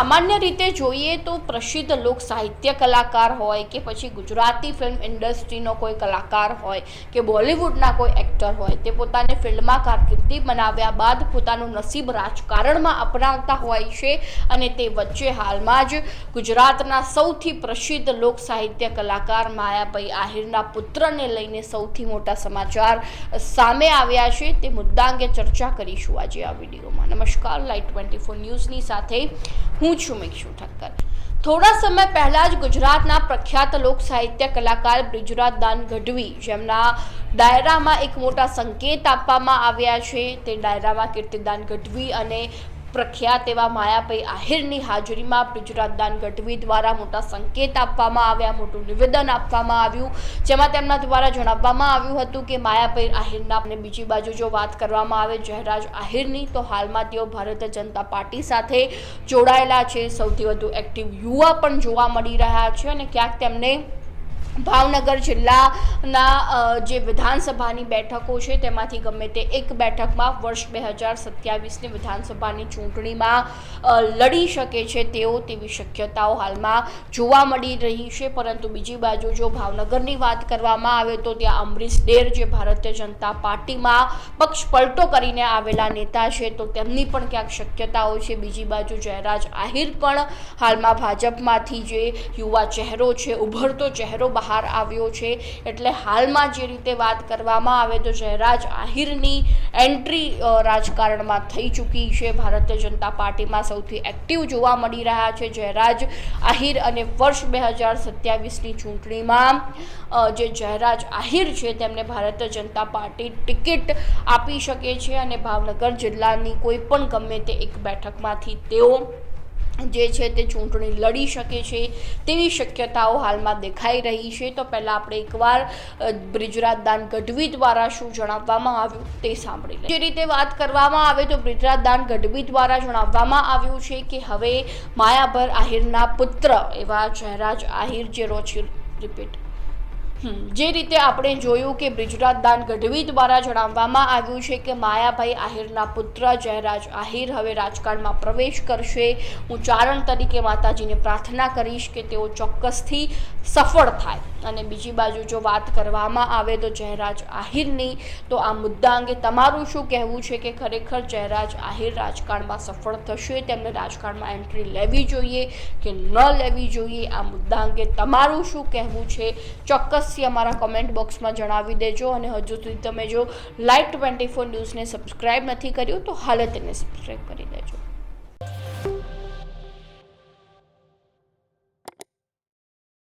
સામાન્ય રીતે જોઈએ તો પ્રસિદ્ધ લોક સાહિત્ય કલાકાર હોય કે પછી ગુજરાતી ફિલ્મ ઇન્ડસ્ટ્રીનો કોઈ કલાકાર હોય કે બોલિવૂડના કોઈ એક્ટર હોય તે પોતાને ફિલ્ડમાં કારકિર્દી બનાવ્યા બાદ પોતાનું નસીબ રાજકારણમાં અપનાવતા હોય છે અને તે વચ્ચે હાલમાં જ ગુજરાતના સૌથી પ્રસિદ્ધ લોક સાહિત્ય કલાકાર માયાભાઈ આહિરના પુત્રને લઈને સૌથી મોટા સમાચાર સામે આવ્યા છે. તે મુદ્દા અંગે ચર્ચા કરીશું આજે આ વિડીયોમાં. નમસ્કાર. લાઈટ ટ્વેન્ટી ફોર ન્યૂઝની સાથે હું છું મિક્ષુ ઠક્કર. થોડા સમય પહેલા જ ગુજરાતના પ્રખ્યાત લોક સાહિત્ય કલાકાર બ્રિજરાજ દાન ગઢવી જેમના ડાયરામાં એક મોટા સંકેત આપવામાં આવ્યા છે. તે ડાયરામાં કીર્તિદાન ગઢવી અને પ્રખ્યાત એવા માયાભાઈ આહિરની હાજરીમાં બ્રિજરાજ દાન ગઢવી દ્વારા મોટા સંકેત આપવામાં આવ્યા, મોટું નિવેદન આપવામાં આવ્યું, જેમાં તેમના દ્વારા જણાવવામાં આવ્યું હતું કે માયાભાઈ આહિરના અને બીજી બાજુ જો વાત કરવામાં આવે જયરાજ આહિરની, તો હાલમાં તેઓ ભારતીય જનતા પાર્ટી સાથે જોડાયેલા છે. સૌથી વધુ એક્ટિવ યુવા પણ જોવા મળી રહ્યા છે અને ક્યાંક તેમને ભાવનગર જિલ્લાના જે વિધાનસભાની બેઠકો છે, તેમાંથી ગમે તે એક બેઠકમાં વર્ષ બે હજાર સત્યાવીસની વિધાનસભાની ચૂંટણીમાં લડી શકે છે તેઓ તેવી શક્યતાઓ હાલમાં જોવા મળી રહી છે. પરંતુ બીજી બાજુ જો ભાવનગરની વાત કરવામાં આવે તો ત્યાં અમરીશ ડેર, જે ભારતીય જનતા પાર્ટીમાં પક્ષ પલટો કરીને આવેલા નેતા છે, તો તેમની પણ ક્યાંક શક્યતાઓ છે. બીજી બાજુ જયરાજ આહિર પણ હાલમાં ભાજપમાંથી જે યુવા ચહેરો છે, ઉભરતો ચહેરો બહાર આવ્યો છે. એટલે હાલમાં જે રીતે વાત કરવામાં આવે તો જયરાજ આહિરની એન્ટ્રી રાજકારણમાં થઈ ચૂકી છે. ભારતીય જનતા પાર્ટીમાં સૌથી એક્ટિવ જોવા મળી રહ્યા છે જયરાજ આહિર અને વર્ષ બે હજાર સત્યાવીસની ચૂંટણીમાં જે જયરાજ આહિર છે તેમને ભારતીય જનતા પાર્ટી ટિકિટ આપી શકે છે અને ભાવનગર જિલ્લાની કોઈ પણ ગમે તે એક બેઠકમાંથી તેઓ જે છે તે ચૂંટણી લડી શકે છે, તેવી શક્યતાઓ હાલમાં દેખાઈ રહી છે. તો પહેલાં આપણે એકવાર બ્રિજરાજદાન ગઢવી દ્વારા શું જણાવવામાં આવ્યું તે સાંભળી જે રીતે વાત કરવામાં આવે તો બ્રિજરાજ દાન ગઢવી દ્વારા જણાવવામાં આવ્યું છે કે હવે માયાભર આહિરના પુત્ર એવા જયરાજ આહિર જે રોચિર રિપીટ જે રીતે આપણે જોયું કે બ્રિજરાજ દાન ગઢવી દ્વારા જણાવવામાં આવ્યું છે કે માયાભાઈ આહિરના પુત્ર જયરાજ આહિર હવે રાજકારણમાં પ્રવેશ કરશે. હું ચારણ તરીકે માતાજીને પ્રાર્થના કરીશ કે તેઓ ચોક્કસથી સફળ થાય. અને બીજી બાજુ જો વાત કરવામાં આવે તો જયરાજ આહિરની, તો આ મુદ્દા અંગે તમારું શું કહેવું છે કે ખરેખર જયરાજ આહિર રાજકારણમાં સફળ થશે? તેમને રાજકારણમાં એન્ટ્રી લેવી જોઈએ કે ન લેવી જોઈએ? આ મુદ્દા અંગે તમારું શું કહેવું છે? ચોક્કસથી અમારા કોમેન્ટ બોક્સમાં જણાવી દેજો અને હજુ સુધી તમે જો લાઈવ ટ્વેન્ટી ફોર ન્યૂઝને સબસ્ક્રાઈબ નથી કર્યું તો હાલ તેને સબસ્ક્રાઈબ કરી દેજો.